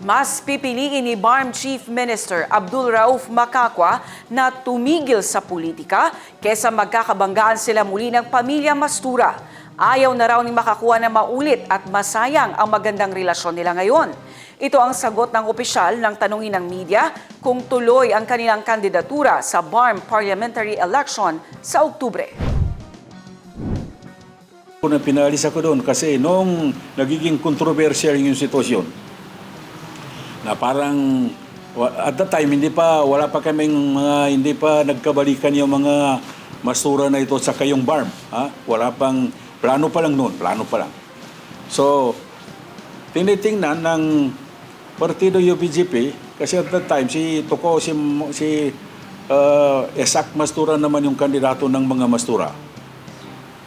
Mas pipiliin ni BARM Chief Minister Abdul Rauf Makakwa na tumigil sa politika kesa magkakabanggaan sila muli ng pamilya Mastura. Ayaw na raw ni Makakwa na maulit at masayang ang magandang relasyon nila ngayon. Ito ang sagot ng opisyal ng tanungin ng media kung tuloy ang kanilang kandidatura sa BARM parliamentary election sa Oktubre. Kung pinalis ako doon kasi nung nagiging controversial yung sitwasyon, na parang at that time hindi pa wala pa kaming mga hindi pa nagkabalikan yung mga mastura na ito sa kayong barm ha? Wala pang plano pa lang noon plano pa lang. So tinitingnan ng partido UPGP kasi at that time si Toko si si uh, Esak Mastura naman yung kandidato ng mga Mastura.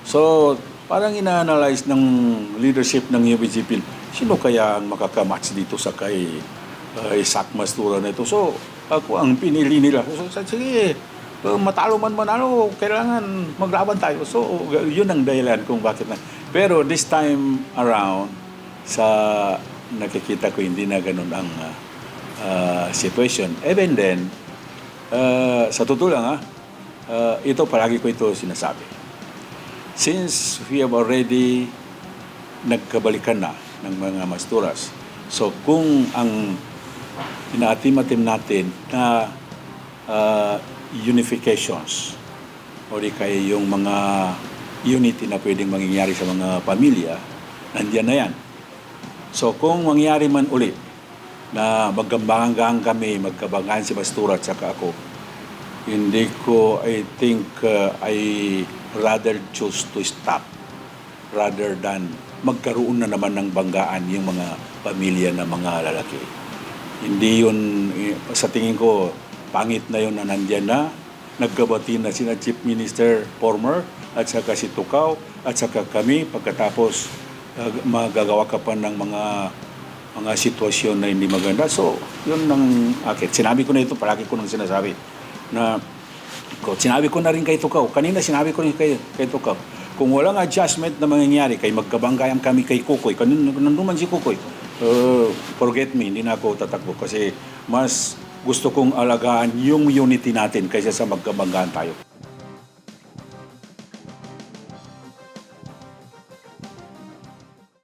So, parang ina-analyze ng leadership ng UBGP, sino kaya ang makakamatch dito sa kay uh, Isaac Mastura na ito? So, ako ang pinili nila. So, sige, matalo man manalo, kailangan maglaban tayo. So, yun ang dahilan kung bakit na. Pero this time around, sa nakikita ko hindi na ganun ang uh, uh, situation. Even then, uh, sa totoo lang ha, uh, ito palagi ko ito sinasabi since we have already nagkabalikan na ng mga masturas, so kung ang inaatim-atim natin na uh, unifications o di kaya yung mga unity na pwedeng mangyayari sa mga pamilya, nandiyan na yan. So kung mangyari man ulit na magkambangan kami, magkabangan si Mastura at saka ako, hindi ko, I think, uh, I rather choose to stop rather than magkaroon na naman ng banggaan yung mga pamilya na mga lalaki. Hindi yun, eh, sa tingin ko, pangit na yun na nandyan na. Nagkabati na sina Chief Minister former at saka si Tukaw at saka kami pagkatapos uh, magagawa ka pa ng mga mga sitwasyon na hindi maganda. So, yun ang akin. Sinabi ko na ito, palagi ko nang sinasabi na sinabi ko na rin kay Tukaw. Kanina sinabi ko rin kay, kay Tukaw. Kung walang adjustment na mangyayari, kay magkabanggayan kami kay Kukoy, kanina nanduman si Kukoy, uh, forget me, hindi na ako tatakbo kasi mas gusto kong alagaan yung unity natin kaysa sa magkabanggaan tayo.